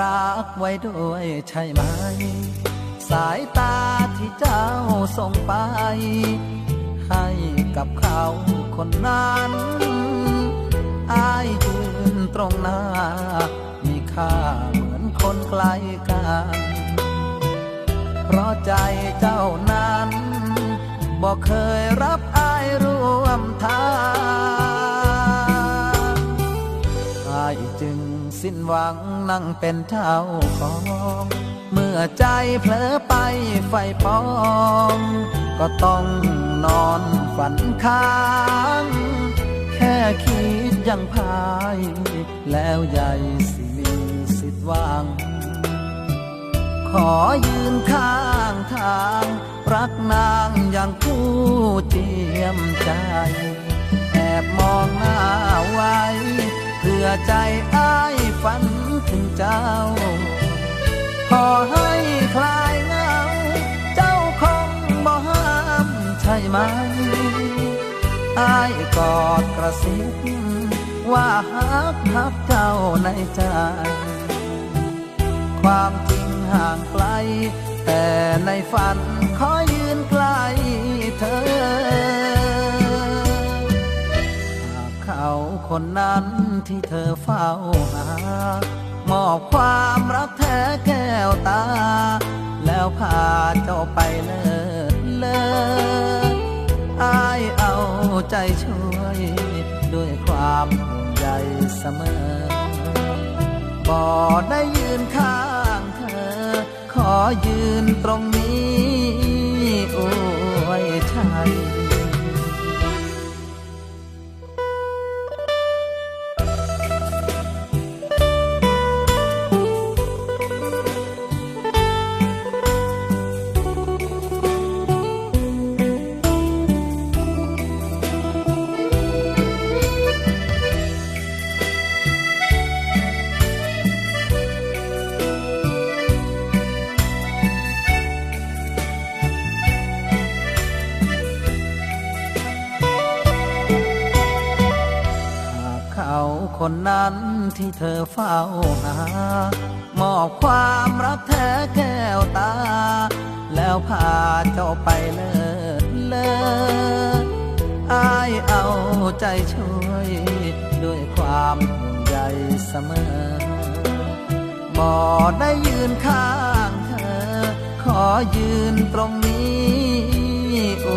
รักไว้ด้วยใช่ไหม สายตาที่เจ้าส่งไป ให้กับเขาคนนั้นอายยืนตรงหน้า มีค่าเหมือนคนไกลกัน เพราะใจเจ้านั้นบอกเคยรับ สิ้นหวังนั่งเป็นเจ้าของ เมื่อใจเผลอไปไฟปอง ก็ต้องนอนฝันค้าง แค่คิดยังพาย แล้วใหญ่สิมีสิทธิ์ว่าง ขอยืนข้างทาง รักนางอย่างผู้เจียมใจ แอบมองหน้าไว้ พื่อใจอ้ายฝันถึงเจ้า ขอให้คลายเหงา เจ้าคงบ่ห้ามใช่ไหมอายกอดกระซิบว่าฮักฮักเจ้าในใจ ความจริงห่างไกล แต่ในฝัน คนนั้นที่เธอเฝ้าหามอบความรักแท้แก้วตา แล้วพาเจ้าไปเลิศเลิศอายเอาใจช่วย ด้วยความห่วงใยเสมอบ่ได้ยืนข้างเธอ ขอยืนตรงนี้ คนนั้นที่เธอเฝ้าหามอบความรักแท้แก้วตา แล้วพาเจ้าไปเลิศเลิศอายเอาใจช่วย ด้วยความห่วงใยเสมอบ่ได้ยืนข้างเธอ ขอยืนตรงนี้โอ